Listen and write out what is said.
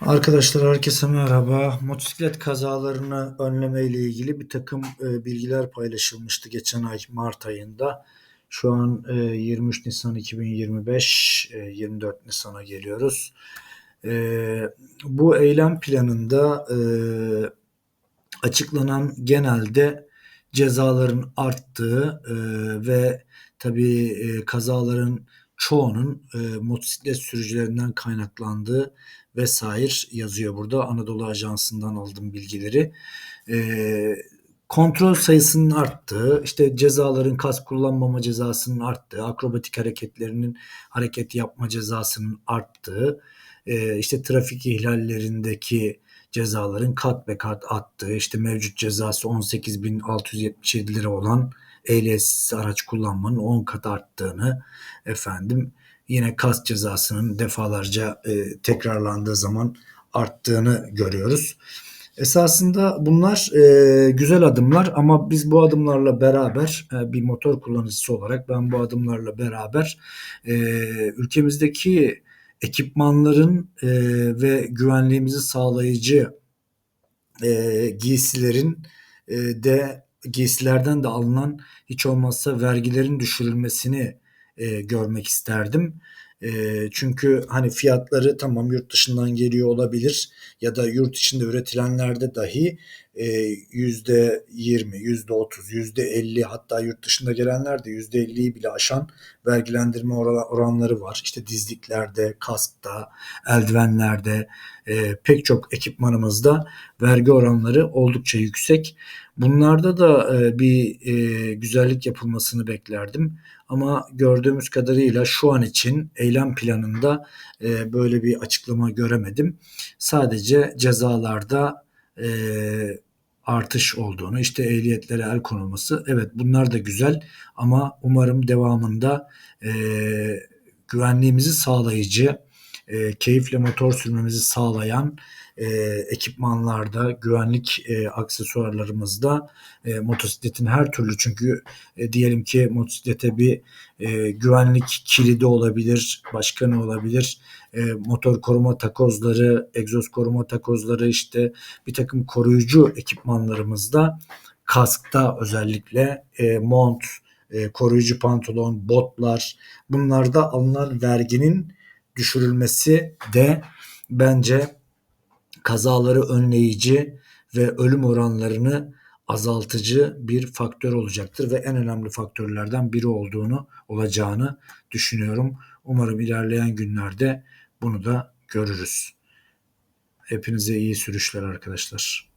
Arkadaşlar herkese merhaba. Motosiklet kazalarını önleme ile ilgili bir takım e, bilgiler paylaşılmıştı geçen ay Mart ayında. Şu an e, 23 Nisan 2025, e, 24 Nisan'a geliyoruz. E, bu eylem planında e, açıklanan genelde cezaların arttığı e, ve tabii e, kazaların çoğunun e, motosiklet sürücülerinden kaynaklandığı vesaire yazıyor burada. Anadolu Ajansı'ndan aldım bilgileri. E, kontrol sayısının arttığı, işte cezaların kas kullanmama cezasının arttığı, akrobatik hareketlerinin hareket yapma cezasının arttığı, e, işte trafik ihlallerindeki cezaların kat be kat arttığı, işte mevcut cezası 18.677 lira olan ehliyetsiz araç kullanmanın 10 kat arttığını efendim yine kas cezasının defalarca e, tekrarlandığı zaman arttığını görüyoruz. Esasında bunlar e, güzel adımlar ama biz bu adımlarla beraber e, bir motor kullanıcısı olarak ben bu adımlarla beraber e, ülkemizdeki ekipmanların e, ve güvenliğimizi sağlayıcı e, giysilerin e, de giysilerden de alınan hiç olmazsa vergilerin düşürülmesini e, görmek isterdim. E, çünkü hani fiyatları tamam yurt dışından geliyor olabilir ya da yurt içinde üretilenlerde dahi yüzde yirmi, yüzde otuz, yüzde elli hatta yurt dışında gelenler de yüzde elliyi bile aşan vergilendirme oranları var. İşte dizliklerde, kaskta, eldivenlerde, e, pek çok ekipmanımızda vergi oranları oldukça yüksek. Bunlarda da e, bir e, güzellik yapılmasını beklerdim. Ama gördüğümüz kadarıyla şu an için eylem planında e, böyle bir açıklama göremedim. Sadece cezalarda e, artış olduğunu, işte ehliyetlere el konulması, evet bunlar da güzel ama umarım devamında e, güvenliğimizi sağlayıcı, e, keyifle motor sürmemizi sağlayan e, ekipmanlarda, güvenlik e, aksesuarlarımızda e, motosikletin her türlü çünkü e, diyelim ki motosiklete bir e, güvenlik kilidi olabilir, başka ne olabilir? E, motor koruma takozları, egzoz koruma takozları işte bir takım koruyucu ekipmanlarımızda kaskta özellikle e, mont, e, koruyucu pantolon, botlar bunlarda alınan verginin düşürülmesi de bence kazaları önleyici ve ölüm oranlarını azaltıcı bir faktör olacaktır ve en önemli faktörlerden biri olduğunu olacağını düşünüyorum. Umarım ilerleyen günlerde bunu da görürüz. Hepinize iyi sürüşler arkadaşlar.